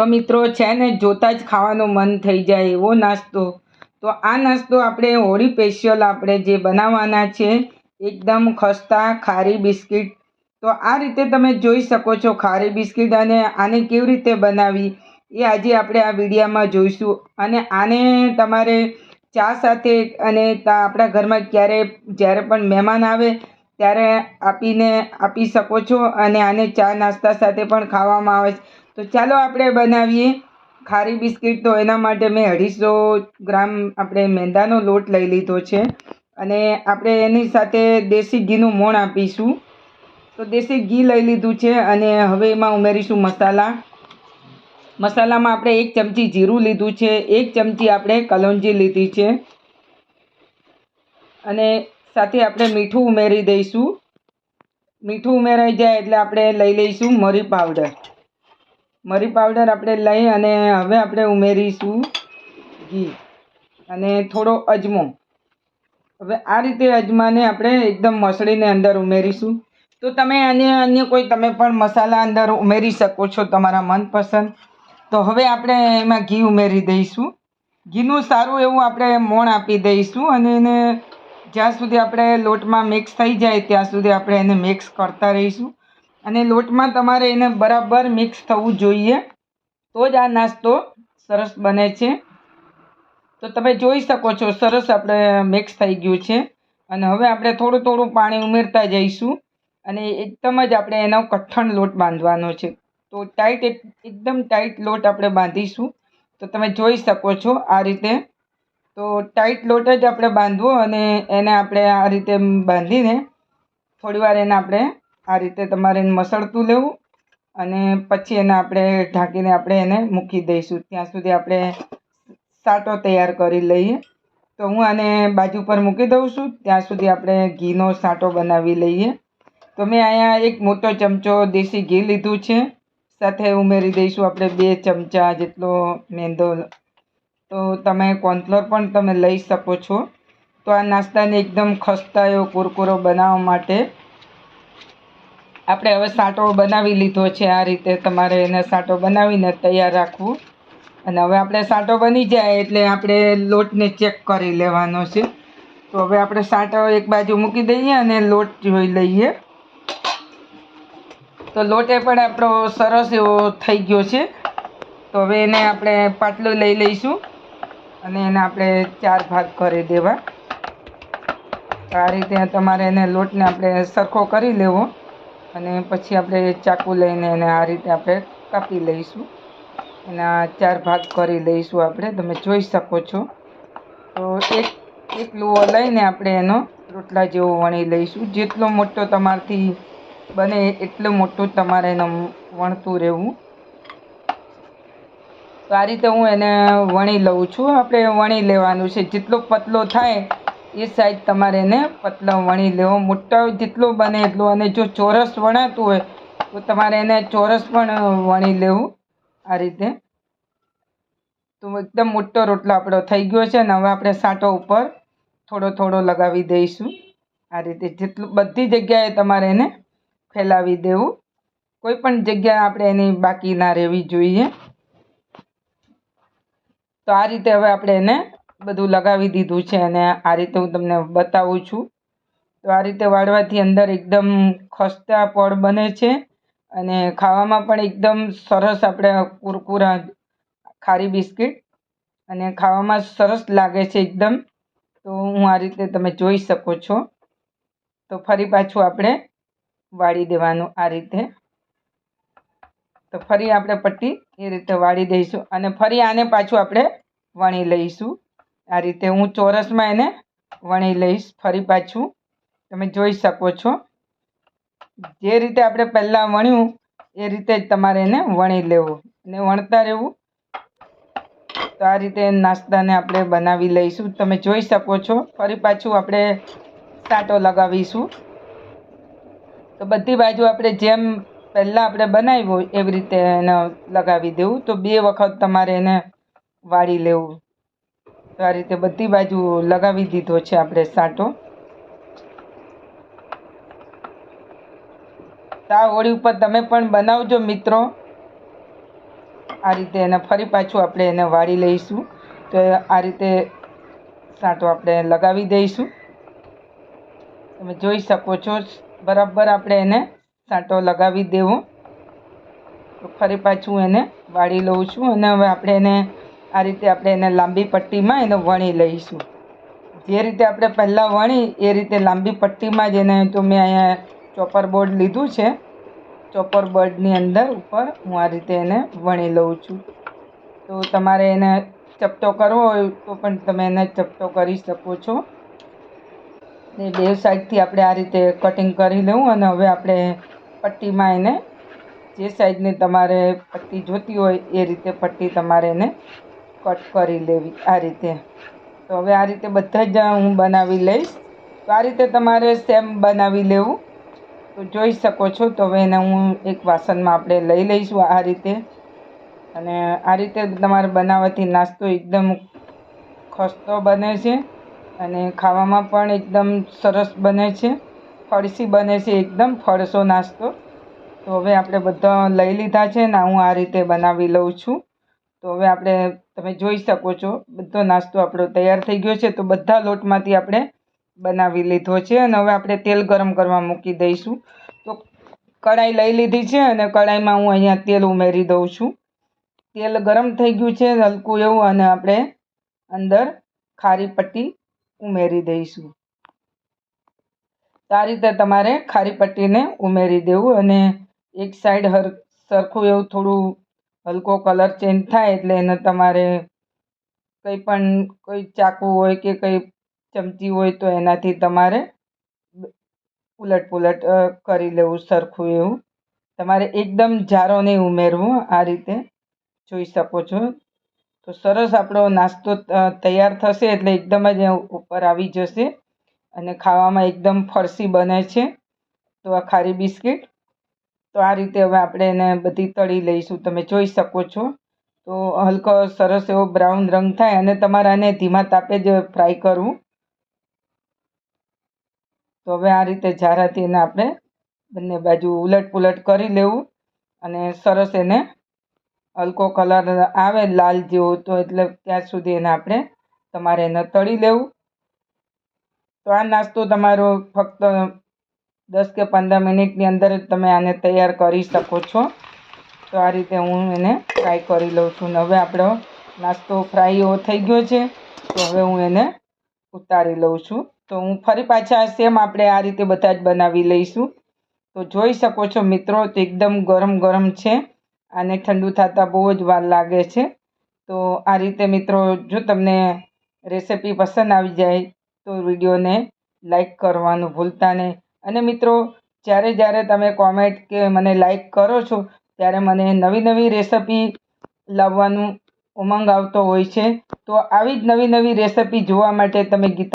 તો મિત્રો છે ને, જોતાં જ ખાવાનું મન થઈ જાય એવો નાસ્તો. તો આ નાસ્તો આપણે હોળી સ્પેશિયલ આપણે જે બનાવવાના છે, એકદમ ખસ્તા ખારી બિસ્કિટ. તો આ રીતે તમે જોઈ શકો છો ખારી બિસ્કિટ અને આને કેવી રીતે બનાવી એ આજે આપણે આ વિડીયામાં જોઈશું. અને આને તમારે ચા સાથે અને આપણા ઘરમાં ક્યારે, જ્યારે પણ મહેમાન આવે ત્યારે આપીને આપી શકો છો અને આને ચા નાસ્તા સાથે પણ ખાવામાં આવે છે. તો ચાલો આપણે બનાવીએ ખારી બિસ્કિટ. તો એના માટે મેં અઢીસો ગ્રામ આપણે મેંદાનો લોટ લઈ લીધો છે. અને આપણે એની સાથે દેશી ઘીનું મોણ આપીશું. તો દેશી ઘી લઈ લીધું છે અને હવે એમાં ઉમેરીશું મસાલા. મસાલામાં આપણે એક ચમચી જીરું લીધું છે. એક ચમચી આપણે કલોંજી લીધી છે. અને સાથે આપણે મીઠું ઉમેરી દઈશું. મીઠું ઉમેરાઈ જાય એટલે આપણે લઈ લઈશું મરી પાવડર. મરી પાવડર આપણે લઈ અને હવે આપણે ઉમેરીશું ઘી અને થોડો અજમો. હવે આ રીતે અજમાને આપણે એકદમ મસળીને અંદર ઉમેરીશું. તો તમે અન્ય અન્ય કોઈ તમે પણ મસાલા અંદર ઉમેરી શકો છો તમારા મનપસંદ. તો હવે આપણે એમાં ઘી ઉમેરી દઈશું. ઘીનું સારું એવું આપણે મોણ આપી દઈશું અને એને જ્યાં સુધી આપણે લોટમાં મિક્સ થઈ જાય ત્યાં સુધી આપણે એને મિક્સ કરતા રહીશું. અને લોટમાં તમારે એને બરાબર મિક્સ થવું જોઈએ. તો જ આ નાસ્તો સરસ બને છે. તો તમે જોઈ શકો છો, સરસ આપણે મિક્સ થઈ ગયું છે. અને હવે આપણે થોડું થોડું પાણી ઉમેરતા જઈશું. અને એકદમ જ આપણે એનો કઠણ લોટ બાંધવાનો છે. તો ટાઈટ એકદમ ટાઈટ લોટ આપણે બાંધીશું. તો તમે જોઈ શકો છો આ રીતે. તો ટાઈટ લોટ જ આપણે બાંધવો અને એને આપણે આ રીતે બાંધીને થોડીવાર એને આપણે આ રીતે તમારે મસળતું લેવું અને પછી એને આપણે ઢાંકીને આપણે એને મૂકી દઈશું. ત્યાં સુધી આપણે સાટો તૈયાર કરી લઈએ. તો હું આને બાજુ પર મૂકી દઉં છું. ત્યાં સુધી આપણે ઘીનો સાટો બનાવી લઈએ. તો મેં અહીંયા એક મોટો ચમચો દેશી ઘી લીધું છે. સાથે ઉમેરી દઈશું આપણે બે ચમચા જેટલો મેંદો. તો તમે કોર્નફ્લોર પણ તમે લઈ શકો છો. તો આ નાસ્તાને એકદમ ખસ્તા એવો કુરકુરો બનાવવા માટે આપણે હવે સાટો બનાવી લીધો છે. આ રીતે તમારે એને સાટો બનાવીને તૈયાર રાખવું. અને હવે આપણે સાટો બની જાય એટલે આપણે લોટને ચેક કરી લેવાનો છે. તો હવે આપણે સાટો એક બાજુ મૂકી દઈએ અને લોટ જોઈ લઈએ. તો લોટે પણ આપણો સરસ એવો થઈ ગયો છે. તો હવે એને આપણે પાટલું લઈ લઈશું. અને એને આપણે ચાર ભાગ કરી દેવા. આ રીતે તમારે એને લોટને આપણે સરખો કરી લેવો. અને પછી આપણે ચાકુ લઈને એને આ રીતે આપણે કાપી લઈશું. એના ચાર ભાગ કરી લઈશું આપણે. તમે જોઈ શકો છો. તો એક એક લુઓ લઈને આપણે એનો રોટલા જેવો વણી લઈશું. જેટલો મોટો તમારથી બને એટલું મોટું તમારે એને વણતું રહેવું. તો આ રીતે હું એને વણી લઉં છું. આપણે વણી લેવાનું છે. જેટલો પતલો થાય એ સાઈઝ તમારે એને પતલો વણી લેવો. મોટો જેટલો બને એટલો. અને જો ચોરસ વણાતું હોય, તો તમારે એને ચોરસ પણ વણી લેવું આ રીતે. તો એકદમ મોટો રોટલો આપણો થઈ ગયો છે ને, હવે આપણે સાંટો ઉપર થોડો થોડો લગાવી દઈશું. આ રીતે જેટલું બધી જગ્યાએ તમારે એને ફેલાવી દેવું. કોઈ પણ જગ્યા આપણે એની બાકી ના રહેવી જોઈએ. તો આ રીતે હવે આપણે એને બધું લગાવી દીધું છે અને આ રીતે હું તમને બતાવું છું. તો આ રીતે વાળવાથી અંદર એકદમ ખસ્તા પડ બને છે અને ખાવામાં પણ એકદમ સરસ આપણે કુરકુરા, ખારી બિસ્કિટ અને ખાવામાં સરસ લાગે છે એકદમ. તો હું આ રીતે તમે જોઈ શકો છો. તો ફરી પાછું આપણે વાળી દેવાનું આ રીતે. તો ફરી આપણે પટ્ટી એ રીતે વાળી દઈશું અને ફરી આને પાછું આપણે વણી લઈશું. આ રીતે હું ચોરસમાં એને વણી લઈશ, ફરી પાછું. તમે જોઈ શકો છો. જે રીતે આપણે પહેલાં વણ્યું, એ રીતે જ તમારે એને વણી લેવું અને વણતા રહેવું. તો આ રીતે નાસ્તાને આપણે બનાવી લઈશું. તમે જોઈ શકો છો. ફરી પાછું આપણે સાટો લગાવીશું. તો બધી બાજુ આપણે જેમ પહેલાં આપણે બનાવ્યું એવી રીતે એને લગાવી દેવું. તો બે વખત તમારે એને વાળી લેવું. તો આ રીતે બધી બાજુ લગાવી દીધો છે આપણે સાટો. આ હોળી ઉપર તમે પણ બનાવજો મિત્રો. આ રીતે એને ફરી પાછું આપણે એને વાળી લઈશું. તો આ રીતે સાંટો આપણે લગાવી દઈશું. તમે જોઈ શકો છો, બરાબર આપણે એને સાંટો લગાવી દેવો. તો ફરી પાછું એને વાળી લઉં છું અને હવે આપણે એને આ રીતે આપણે એને લાંબી પટ્ટીમાં એને વણી લઈશું. જે રીતે આપણે પહેલાં વણી, એ રીતે લાંબી પટ્ટીમાં જ એને તો મેં અહીંયા ચોપર બોર્ડ લીધું છે. ચોપર બોર્ડની અંદર ઉપર હું આ રીતે એને વણી લઉં છું. તો તમારે એને ચપટો કરવો હોય તો પણ તમે એને ચપટો કરી શકો છો. ને બે સાઈડથી આપણે આ રીતે કટિંગ કરી લેવું અને હવે આપણે પટ્ટીમાં એને જે સાઈડની તમારે પટ્ટી જોતી હોય એ રીતે પટ્ટી તમારે એને કટ કરી લેવી આ રીતે. તો હવે આ રીતે બધા જ હું બનાવી લઈશ. તો આ રીતે તમારે સેમ બનાવી લેવું. તો જોઈ શકો છો, તો હવે એને હું એક વાસણમાં આપણે લઈ લઈશું આ રીતે. અને આ રીતે તમારે બનાવવાથી નાસ્તો એકદમ ખસ્તો બને છે. અને ખાવામાં પણ એકદમ સરસ બને છે. ફળસી બને છે એકદમ ફળસો નાસ્તો. તો હવે આપણે બધા લઈ લીધા છે ને હું આ રીતે બનાવી લઉં છું. તો હવે આપણે, તમે જોઈ શકો છો, બધો નાસ્તો આપણો તૈયાર થઈ ગયો છે, તો બધા લોટમાંથી આપણે બનાવી લીધો છે અને હવે આપણે તેલ ગરમ કરવા મૂકી દઈશું. તો કઢાઈ લઈ લીધી છે અને કઢાઈમાં હું અહીંયા તેલ ઉમેરી દઉં છું. તેલ ગરમ થઈ ગયું છે, હલકું એવું, અને આપણે અંદર ખારી પટ્ટી ઉમેરી દઈશું. તો આ રીતે તમારે ખારી પટ્ટીને ઉમેરી દેવું અને એક સાઈડ હર, સરખું એવું થોડું હલકો કલર ચેન્જ થાય એટલે એને તમારે કંઈ પણ, કોઈ ચાકુ હોય કે કંઈ ચમચી હોય તો એનાથી તમારે ઉલટ પુલટ કરી લેવું, સરખું એવું. તમારે એકદમ જારો નહીં ઉમેરવું, આ રીતે જોઈ શકો છો. તો સરસ આપણો નાસ્તો તૈયાર થશે એટલે એકદમ જ ઉપર આવી જશે અને ખાવામાં એકદમ ફરસી બને છે. તો આ ખારી બિસ્કિટ તો આ રીતે હવે આપણે એને બધી તળી લઈશું. તમે જોઈ શકો છો. તો હલકો સરસ એવો બ્રાઉન રંગ થાય અને તમારા એને ધીમા તાપે જ ફ્રાય કરવું. તો હવે આ રીતે જારાથી એને આપણે બંને બાજુ ઉલટ પુલટ કરી લેવું અને સરસ એને હલકો કલર આવે લાલ જેવો તો એટલે ત્યાં સુધી એને આપણે તમારે એને તળી લેવું. તો આ નાસ્તો તમારો ફક્ત દસ કે પંદર મિનિટની અંદર જ તમે આને તૈયાર કરી શકો છો. તો આ રીતે હું એને ફ્રાય કરી લઉં છું. ને હવે આપણો નાસ્તો ફ્રાય એવો થઈ ગયો છે. તો હવે હું એને ઉતારી લઉં છું. તો હું ફરી પાછા સેમ આપણે આ રીતે બધા જ બનાવી લઈશું. તો જોઈ શકો છો મિત્રો, તો એકદમ ગરમ ગરમ છે. અને ઠંડુ થતાં બહુ જ વાર લાગે છે. તો આ રીતે મિત્રો, જો તમને રેસિપી પસંદ આવી જાય, તો વિડીયોને લાઈક કરવાનું ભૂલતા નહીં. અને મિત્રો, જ્યારે જ્યારે તમે કોમેન્ટ કે મને લાઈક કરો છો, ત્યારે મને નવી નવી રેસિપી લાવવાનું ઉમંગ આવતો હોય છે. તો આવી જ નવી નવી રેસિપી જોવા માટે તમે ગીતા